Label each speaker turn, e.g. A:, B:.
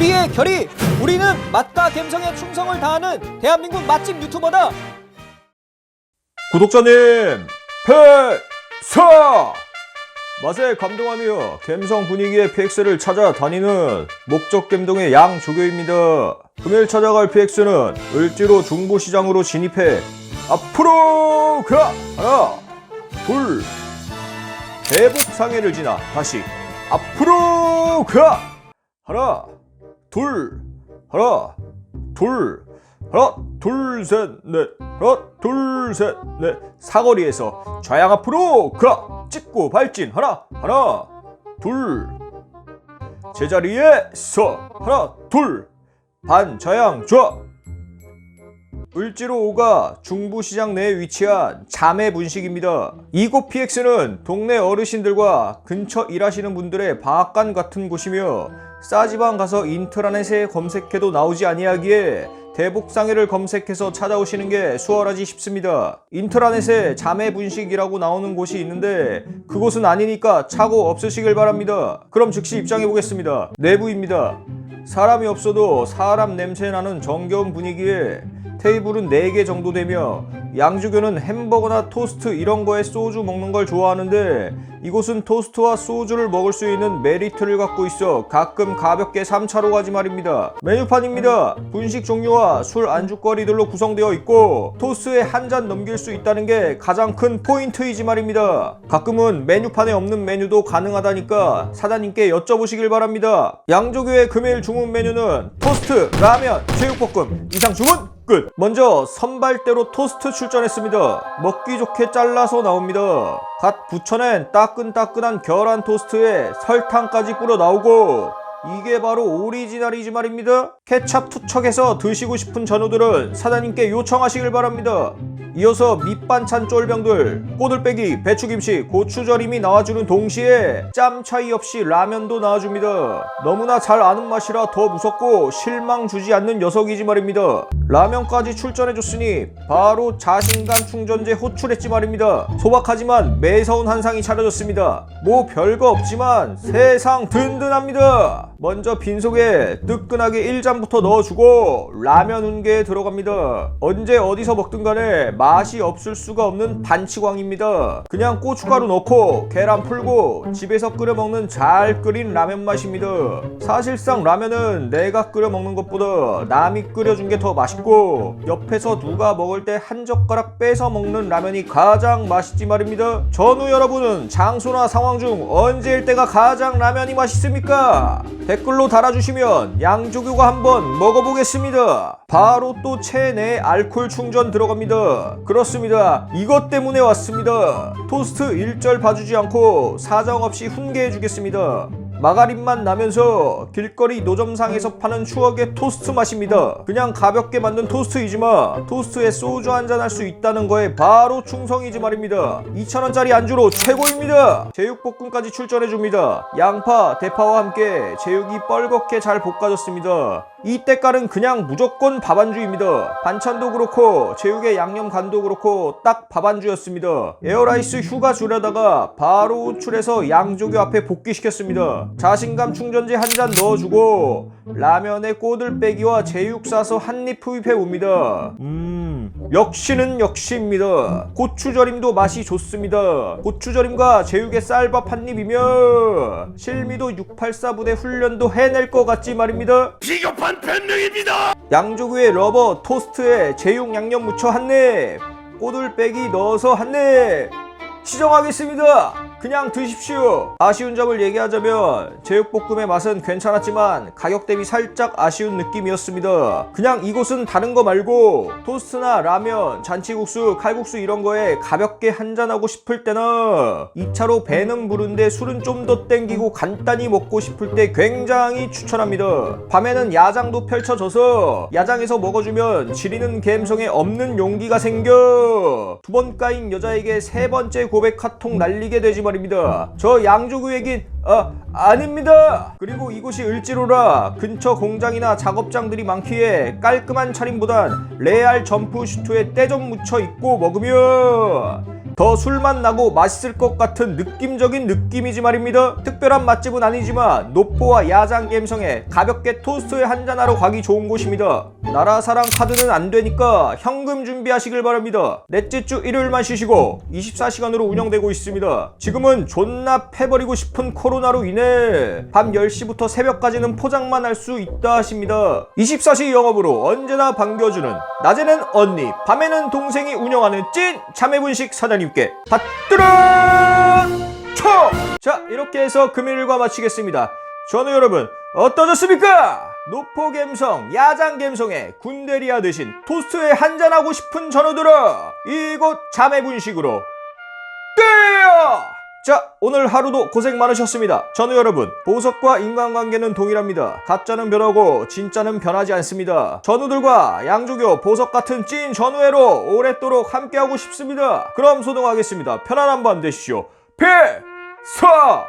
A: 우리의 결의 우리는 맛과 감성에 충성을 다하는 대한민국 맛집 유튜버다
B: 구독자님, 패사! 맛에 감동하며 감성 분위기의 PX를 찾아다니는 목적 감동의 양조교입니다. 금요일 찾아갈 PX는 을지로 중부시장으로 진입해 앞으로 가! 하나, 둘, 대북상해를 지나 다시 앞으로 가! 하나, 둘, 하나, 둘, 하나, 둘, 셋, 넷, 하나, 둘, 셋, 넷. 사거리에서 좌양 앞으로 가! 찍고 발진. 하나, 하나, 둘. 제자리에 서. 하나, 둘. 반 좌양 좌. 을지로 5가 중부시장 내에 위치한 자매 분식입니다. 이곳 PX는 동네 어르신들과 근처 일하시는 분들의 방앗간 같은 곳이며 싸지방 가서 인터넷에 검색해도 나오지 아니하기에 대북상해를 검색해서 찾아오시는 게 수월하지 싶습니다. 인터넷에 자매 분식이라고 나오는 곳이 있는데 그곳은 아니니까 차고 없으시길 바랍니다. 그럼 즉시 입장해 보겠습니다. 내부입니다. 사람이 없어도 사람 냄새 나는 정겨운 분위기에 테이블은 4개 정도 되며 양주교는 햄버거나 토스트 이런 거에 소주 먹는 걸 좋아하는데 이곳은 토스트와 소주를 먹을 수 있는 메리트를 갖고 있어 가끔 가볍게 3차로 가지 말입니다. 메뉴판입니다. 분식 종류와 술 안주거리들로 구성되어 있고 토스트에 한 잔 넘길 수 있다는 게 가장 큰 포인트이지 말입니다. 가끔은 메뉴판에 없는 메뉴도 가능하다니까 사장님께 여쭤보시길 바랍니다. 양조교의 금요일 주문 메뉴는 토스트, 라면, 제육볶음 이상 주문 끝. 먼저 선발대로 토스트 출전했습니다. 먹기 좋게 잘라서 나옵니다. 갓 부쳐낸 따끈따끈한 계란 토스트에 설탕까지 뿌려 나오고 이게 바로 오리지널이지 말입니다. 케찹 투척해서 드시고 싶은 전우들은 사장님께 요청하시길 바랍니다. 이어서 밑반찬 쫄병들, 꼬들빼기, 배추김치, 고추절임이 나와주는 동시에 짬 차이 없이 라면도 나와줍니다. 너무나 잘 아는 맛이라 더 무섭고 실망 주지 않는 녀석이지 말입니다. 라면까지 출전해줬으니 바로 자신감 충전제 호출했지 말입니다. 소박하지만 매서운 한상이 차려졌습니다. 뭐 별거 없지만 세상 든든합니다. 먼저 빈속에 뜨끈하게 1잔부터 넣어주고 라면 운개에 들어갑니다. 언제 어디서 먹든 간에 맛이 없을 수가 없는 반치광입니다. 그냥 고춧가루 넣고 계란 풀고 집에서 끓여 먹는 잘 끓인 라면 맛입니다. 사실상 라면은 내가 끓여 먹는 것보다 남이 끓여준 게 더 맛있고 옆에서 누가 먹을 때 한 젓가락 빼서 먹는 라면이 가장 맛있지 말입니다. 전우 여러분은 장소나 상황 중 언제일 때가 가장 라면이 맛있습니까? 댓글로 달아주시면 양조교가 한번 먹어보겠습니다. 바로 또 체내 알콜 충전 들어갑니다. 그렇습니다. 이것 때문에 왔습니다. 토스트 일절 봐주지 않고 사정없이 훈계해주겠습니다. 마가린맛 나면서 길거리 노점상에서 파는 추억의 토스트 맛입니다. 그냥 가볍게 만든 토스트이지만 토스트에 소주 한잔 할 수 있다는 거에 바로 충성이지 말입니다. 2,000원짜리 안주로 최고입니다. 제육볶음까지 출전해줍니다. 양파, 대파와 함께 제육이 뻘겋게 잘 볶아졌습니다. 이 때깔은 그냥 무조건 밥안주입니다. 반찬도 그렇고 제육의 양념 간도 그렇고 딱 밥안주였습니다. 에어라이스 휴가 주려다가 바로 호출해서 양조교 앞에 복귀시켰습니다. 자신감 충전제 한 잔 넣어주고 라면에 꼬들빼기와 제육 싸서 한입 흡입해 옵니다. 음 역시는 역시입니다. 고추절임도 맛이 좋습니다. 고추절임과 제육의 쌀밥 한 입이면 실미도 684 부대 훈련도 해낼 것 같지 말입니다.
C: 비겁한 변명입니다.
B: 양조구의 러버 토스트에 제육 양념 묻혀 한입 꼬들빼기 넣어서 한 입 시정하겠습니다 그냥 드십시오. 아쉬운 점을 얘기하자면 제육볶음의 맛은 괜찮았지만 가격 대비 살짝 아쉬운 느낌이었습니다. 그냥 이곳은 다른 거 말고 토스트나 라면 잔치국수 칼국수 이런 거에 가볍게 한잔하고 싶을 때나 2차로 배는 부른데 술은 좀 더 땡기고 간단히 먹고 싶을 때 굉장히 추천합니다. 밤에는 야장도 펼쳐져서 야장에서 먹어주면 지리는 감성에 없는 용기가 생겨. 두 번 까인 여자에게 세 번째 고백 카톡 날리게 되지 말입니다. 저 양조구 얘긴 아 아닙니다. 그리고 이곳이 을지로라 근처 공장이나 작업장들이 많기에 깔끔한 차림보단 레알 점프 슈트에 때 좀 묻혀 입고 먹으면 더 술맛 나고 맛있을 것 같은 느낌적인 느낌이지 말입니다. 특별한 맛집은 아니지만 노포와 야장 갬성에 가볍게 토스트에 한잔하러 가기 좋은 곳입니다. 나라 사랑 카드는 안 되니까 현금 준비하시길 바랍니다. 넷째 주 일요일만 쉬시고 24시간으로 운영되고 있습니다. 지금은 존나 패버리고 싶은 코로나로 인해 밤 10시부터 새벽까지는 포장만 할 수 있다 하십니다. 24시 영업으로 언제나 반겨주는 낮에는 언니, 밤에는 동생이 운영하는 찐 참외분식 사장님 께 받들은 쳐! 자 이렇게 해서 금일과 마치겠습니다. 전우 여러분 어떠셨습니까? 노포 갬성, 야장 갬성의 군대리아 대신 토스트에 한잔하고 싶은 전우들아 이곳 자매분식으로! 자 오늘 하루도 고생 많으셨습니다. 전우 여러분 보석과 인간관계는 동일합니다. 가짜는 변하고 진짜는 변하지 않습니다. 전우들과 양조교 보석 같은 찐 전우회로 오랫도록 함께하고 싶습니다. 그럼 소동하겠습니다. 편안한 밤 되시오. 필! 사!